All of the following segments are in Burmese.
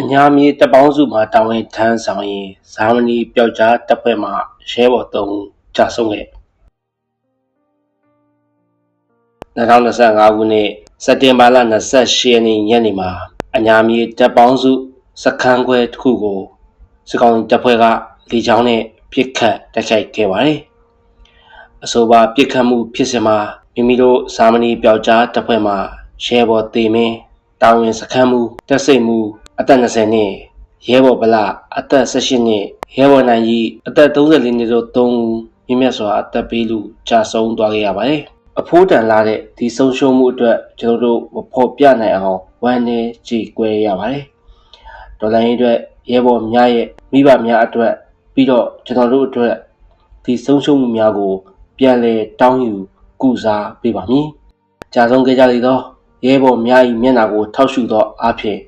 အညာမြေတပ်ပေါင်းစုမှာတာဝန်ထမ်းဆောင်ရင်ဇာမနီပျောက်ကြားတပ်ဖွဲ့မှရဲဘော်၃ဦးကြာဆုံးခဲ့2025ခုနှစ်စက်တင်ဘာလ28ရက်နေ့ညနေမှာအညာမြေတပ်ပေါင်းစုစခန်းခွဲတစ်ခုကိုစစ်ကောင်စီတပ်ဖွဲ့ကလေကြောင်းနဲ့ပစ်ခတ်တိုက်ခိုက်ခဲ့ပါတယ်။အဆိုပါပစ်ခတ်မှုဖြစ်စဉ်မှာမိမိတို့ဇာမနီပျောက်ကြားတပ်ဖွဲ့မှရဲဘော်တေမင်းတာဝန်စခန်းမှုတက်စိတ်မှု အသက်20နှစ်ရဲဘော်ဗလာအသက်18နှစ်ရဲဘော်နိုင်ကြီးအသက်34နှစ်တို့3ဦးမြင့်မြတ်စွာအသက်ပေးလူကြာဆုံးသွားခဲ့ရပါတယ်။အဖိုးတန်လာတဲ့ဒီဆုံးရှုံးမှုအတွက်ကျွန်တော်တို့မဖော်ပြနိုင်အောင်ဝမ်းနည်းကြေကွဲရပါတယ်။ဒေါ်လာရင်းအတွက်ရဲဘော်များရဲ့မိဘများအတွက်ပြီးတော့ကျွန်တော်တို့အတွက်ဒီဆုံးရှုံးမှုများကို ပြန်လည်တောင်းယူကုစားပေးပါမည်။ကြာဆုံးခဲ့ကြလေသောရဲဘော်များ၏မျက်နှာကိုထောက်ရှုသောအားဖြင့်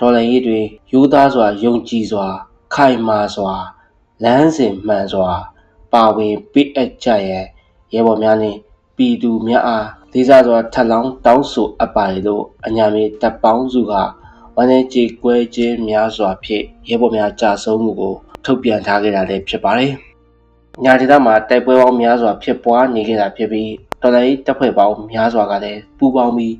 ဒေါ်လာရေးတွင်ရိုးသားစွာယုံကြည်စွာ ခိုင်မာစွာလမ်းစဉ်မှန်စွာ ပါဝင်ပေးအပ်ကြရန်ရဲဘော်များနှင့်ပြည်သူများအားလေးစားစွာထပ်လောင်းတောင်းဆိုအပ်ပါလေလို့အညာမေတပ်ပေါင်းစုကဝမ်းနည်းကြေကွဲခြင်းများစွာဖြင့်ရဲဘော်များကြာဆုံးမှုကိုထုတ်ပြန်ထားခဲ့တာလည်းဖြစ်ပါတယ်။ညာဒေသမှာတိုက်ပွဲပေါင်းများစွာဖြစ်ပွားနေခဲ့တာဖြစ်ပြီးတော်လိုင်းတပ်ဖွဲ့ပေါင်းများစွာကလည်းပူးပေါင်းပြီး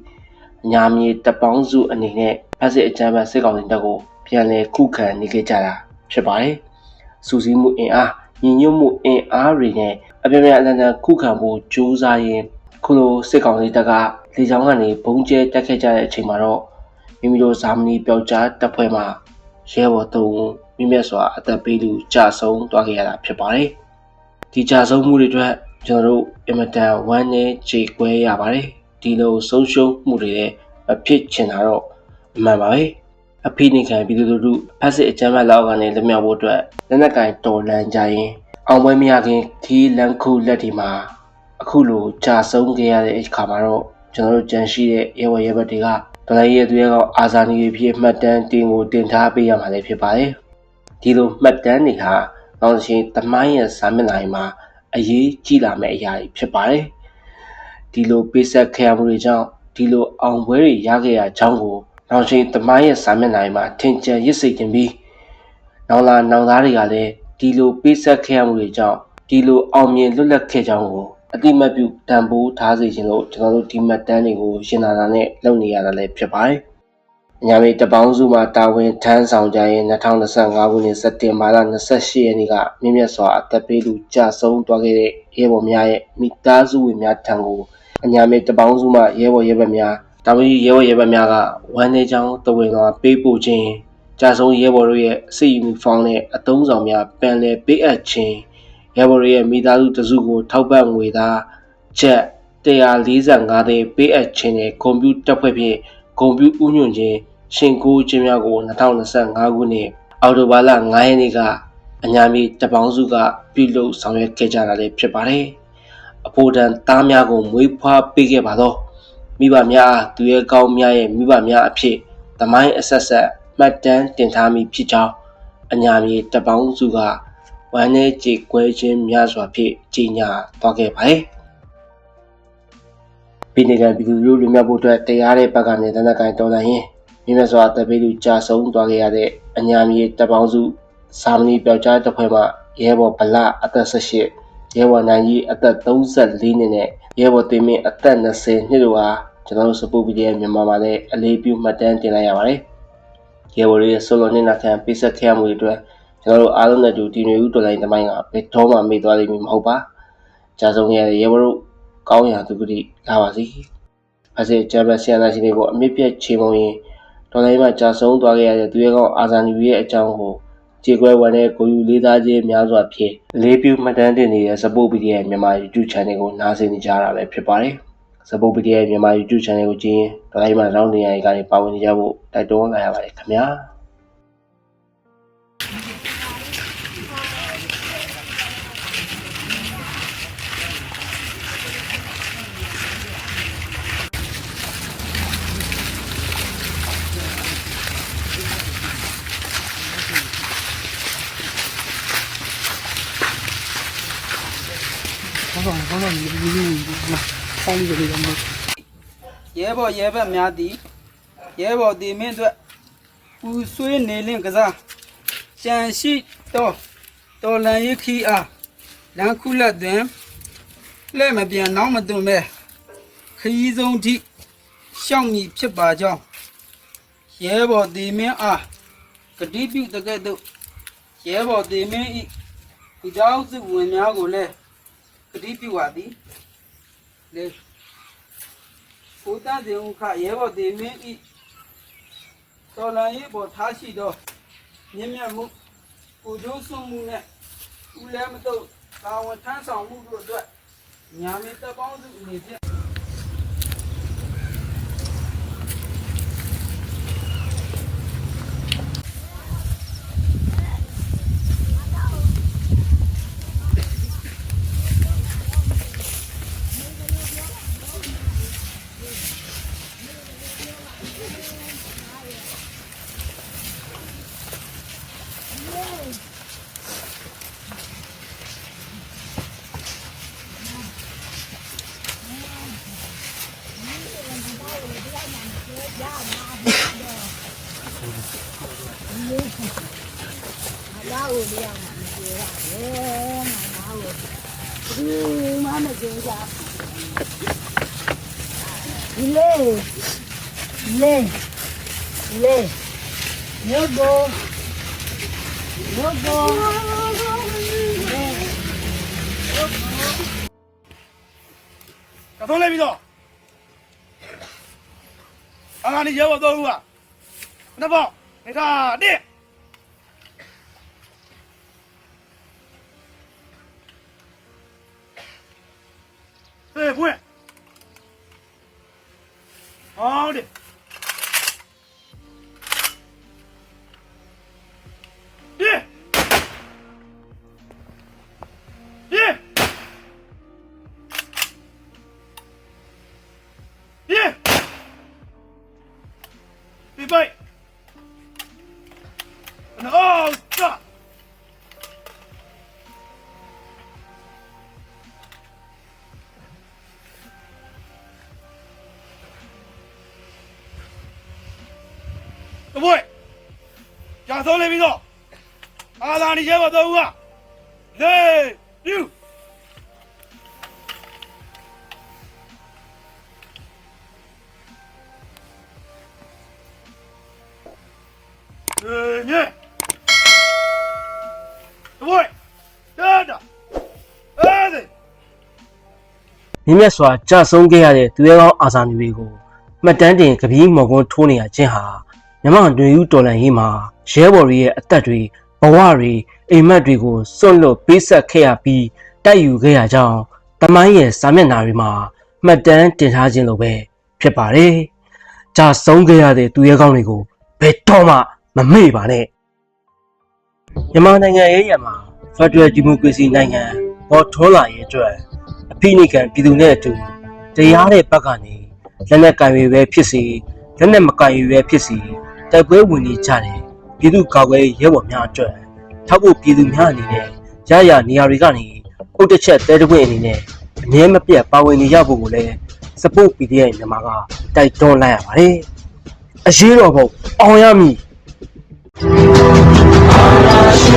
ညာမြေတပ်ပေါင်းစုအနေနဲ့ဖက်စစ်အကြမ်းဖက်စစ်ကောင်စီတပ်ကိုပြန်လည်ခုခံနေခဲ့ကြတာဖြစ်ပါတယ်။စူးစီးမှုအင်အားညီညွတ်မှုအင်အားတွေနဲ့အပြည့်အစုံအလန်တန်ခုခံဖို့ကြိုးစားရင်းခုလိုစစ်ကောင်စီတပ်ကလေကြောင်းကနေဘုံကျဲတက်ခဲ့ကြတဲ့အချိန်မှာတော့မိမိတို့ဇာမနီပျောက်ကြားတပ်ဖွဲ့မှရဲဘော်သုံးဦးမိမြတ်စွာအသက်ပေးလူကြာဆုံးသွားခဲ့ရတာဖြစ်ပါတယ်။ဒီကြာဆုံးမှုတွေအတွက်ကျွန်တော်တို့အင်မတန်ဝမ်းနည်းကြေကွဲရပါတယ်။ ဒီလိုဆုံးရှုံးမှုတွေလည်းမဖြစ်ချင်တာတော့အမှန်ပါပဲ။အဖိနှိခံပြည်သူလူထုဖက်စစ်အကြမ်းဖက်လောက်ကနေလက်မြောက်ဖို့အတွက်လက်နက်ကင်တော်လန်ကြရင်အောင်ပွဲမရခင်ခီးလန်းခုလက်ဒီမှာအခုလိုကြာဆုံးခဲ့ရတဲ့အခါမှာတော့ကျွန်တော်တို့ကြံရှိတဲ့ရဲဝရဲဘက်တွေကဒလိုင်းရဲသူရဲကောင်အာဇာနည်ဖြစ်မှတ်တမ်းတင်ကိုတင်ထားပေးရမှာလည်းဖြစ်ပါတယ်။ဒီလိုမှတ်တမ်းတွေဟာနောက်ရှင်သမိုင်းရဲ့စာမျက်နှာမှာအရေးကြီးလာမယ့်အရာတွေဖြစ်ပါတယ်။ ဒီလိုပေးဆက်ခဲ့ရမှုတွေကြောင့်ဒီလိုအောင်ပွဲတွေရခဲ့ရကြောင်းကိုနောက်ရှင်သမိုင်းရဲ့စာမျက်နှာမှာထင်ကျန်ရစ်စေခြင်းပြီးနောက်လာနောက်သားတွေကလည်းဒီလိုပေးဆက်ခဲ့ရမှုတွေကြောင့်ဒီလိုအောင်မြင်လွတ်လပ်ခဲ့ကြောင်းကိုအတိမတ်ပြုတန်ဖိုးထားစေခြင်းလို့ကျွန်တော်တို့ဒီမှတ်တမ်းတွေကိုရှင်းလာတာနဲ့လုပ်နေရတာလည်းဖြစ်ပါတယ်။ညာမေတပေါင်းစုမှာတာဝန်ထမ်းဆောင်ကြရင်2025ခုနှစ်စက်တင်ဘာလ28ရက်နေ့ကမြင့်မြတ်စွာအသက်ပေးလူကြာဆုံးသွားခဲ့တဲ့ရဲဘော်များရဲ့မိသားစုဝင်များထံကိုအ ညာမေတပေါင်းစုမှရဲဘော်ရဲဘက်များတာဝန်ရဲဘော်ရဲဘက်များကဝမ်းနေကြောင်းတဝင်စွာပေးပို့ခြင်းကြာဆုံးရဲဘော်တို့ရဲ့စစ်ယူနီဖောင်းနဲ့အသုံးဆောင်များပန်လည်ပေးအပ်ခြင်းရဲဘော်ရဲ့မိသားစုတစုကိုထောက်ပံ့ငွေသားချက်145သိန်းပေးအပ်ခြင်းနဲ့ကွန်ပျူတာဖွဲ့ဖြင့်ကွန်ပျူဥညွှန်ခြင်းရှင်ကိုခြင်းများကို2025ခုနှစ်အောက်တိုဘာလ9ရက်နေ့ကအညာမီတပေါင်းစုကပြုလုပ်ဆောင်ရွက်ခဲ့ကြတာလည်းဖြစ်ပါတယ်။ အဖိုးတန်သားများကိုမွေးဖွားပေးခဲ့ပါတော့မိဘများအားသူရဲ့ကောင်းများရဲ့မိဘများအဖြစ်သမိုင်းအဆက်ဆက်မှတ်တမ်းတင်ထားမိဖြစ်ကြောင်းအညာမီတပေါင်းစုကဝမ်းနည်းကြေကွဲခြင်းများစွာဖြင့်ကြီးညာသွားခဲ့ပါတယ်။ပြည်နယ်ကပြည်သူလူလူများဖို့အတွက်တရားတဲ့ဘက်ကနေတနက်ကိုင်းတော်လှန်ရင်းမြင့်မြတ်စွာတပေးလူကြာဆုံးသွားခဲ့ရတဲ့အညာမီတပ်ပေါင်းစုစာမဏေပျောက်ကြားတပ်ဖွဲ့မှရဲဘော်ဗလအသက်18 ရဲဘော်နိုင်ကြီးအသက်34နှစ်နဲ့ရဲဘော်တင်မင်းအသက်20နှစ်တို့ဟာကျွန်တော်တို့စပူပီဒီရဲ့မြန်မာမှာလည်းအလေးပြုမှတ်တမ်းတင်လိုက်ရပါတယ်။ရဲဘော်တွေရဲ့ဆိုလိုနေနာခံပိဆက်ခဲ့မှုတွေအတွက်ကျွန်တော်တို့အားလုံးနဲ့တူဒီနေဦးတော်လိုင်းတမိုင်းကဘယ်တော့မှမေ့သွားလိမ့်မည်မဟုတ်ပါ။ကြာဆုံးရတဲ့ရဲဘော်တို့ကောင်းရာသူပတိလာပါစေ။ဖဆက်ဂျပန်ဆီယနာရှင်တွေကိုအမြင့်ပြတ်ချေမုံရင်တော်လိုင်းမှာကြာဆုံးသွားခဲ့ရတဲ့သူရဲကောင်းအာဇာနည်ရဲ့အကြောင်းကို ခြေခွဲဝန်တဲ့ကိုယူလေးသားချင်းများစွာဖြင့်လေးပြုမှတ်တမ်းတင်နေတဲ့ support video ရဲ့မြန်မာ YouTube channel ကိုနားဆင်နေကြတာပဲဖြစ်ပါတယ်။ support video ရဲ့မြန်မာ YouTube channel ကိုကြည့်ရင်ဒီလိုက်မှာနောက်နေရာတွေကနေပါဝင်နေကြဖို့တိုက်တွန်းလာရပါတယ်ခင်ဗျာ။ ဘာလို့ဘာလို့ဒီလိုမျိုးပေါင်းလို့ရမလဲရဲဘော်ရဲဘက်များသည်ရဲဘော်ဒီမင်းအတွက်ပူဆွေးနေလင့်ကစားကြံရှိတော့တော်လန်ရခီအားလန်ခုလက်တွင်လဲ့မပြန်နောက်မသွန်ပဲခရီးဆုံးထိရှောက်မည်ဖြစ်ပါကြောင်းရဲဘော်ဒီမင်းအားဂတိပြုတကဲ့သို့ရဲဘော်ဒီမင်းဤဒီကြောင့်စုဝင်များကိုလည်းဂ တိပြုပါသည်လေကိုတန်းစဉ်ဥခရဲဘော်ဒီမင်းဤတော်လန်ရေးပေါ်ထားရှိသောမြင့်မြတ်မှုကိုကျိုးစွန့်မှုနဲ့ဦးလဲမတော့တာဝန်ထမ်းဆောင်မှုတို့အတွက်ညာမီတပ်ပေါင်းစုအနေဖြင့် လေလေလေညတော့ညတော့ကသုံးလိုက်ပြီးတော့ အာငါနေရဲဘော်တော့ဦးကနှစ်ပေါက်နေသားတစ် Be bye. And oh, stop. The boy. ကြာဆုံးနေပြီတော့အာသာနေရဲပါတော့ဦးက ညေဘွေတာတာအဲ့ဒီမြင့်မြတ်စွာကြဆုံးခဲ့ရတဲ့သူရဲကောင်းအာဇာနည်တွေကိုမှတ်တမ်းတင်ကပီးမော်ကွန်းထိုးနေရခြင်းဟာမြမတွင်ယူတော်လန်ရေးမှာရဲဘော်တွေရဲ့အသက်တွေဘဝတွေအိမ်မက်တွေကိုစွန့်လွတ်ပေးဆက်ခဲ့ရပြီးတိုက်ယူခဲ့ရကြောင်းတမိုင်းရဲ့စာမျက်နှာတွေမှာမှတ်တမ်းတင်ထားခြင်းလိုပဲဖြစ်ပါတယ်။ကြာဆုံးခဲ့ရတဲ့သူရဲကောင်းတွေကိုဘယ်တော့မှ မမေ့ပါနဲ့။မြန်မာနိုင်ငံရဲ့ရမှာ Federal Democracy နိုင်ငံပေါ်ထွန်းလာရဲ့အတွက်အဖိနိကံပြည်သူနဲ့အတူတရားတဲ့ဘက်ကနေလက်နက်ကင်ရွေပဲဖြစ်စီလက်နက်မကင်ရွေပဲဖြစ်စီတိုက်ပွဲဝင်နေကြတယ်ပြည်သူကာကွယ်ရေးရဲဘော်များအတွက်ထောက်ဖို့ပြည်သူများအနေနဲ့ရရနေရာတွေကနေအုတ်တစ်ချက်တဲတပွင့်အနေနဲ့အငြင်းမပြတ်ပါဝင်နေရဖို့ကိုလည်း support PDF မြန်မာကတိုက်တွန်းလိုက်ရပါတယ်အရေးတော်ပုံအောင်ရမည် А наші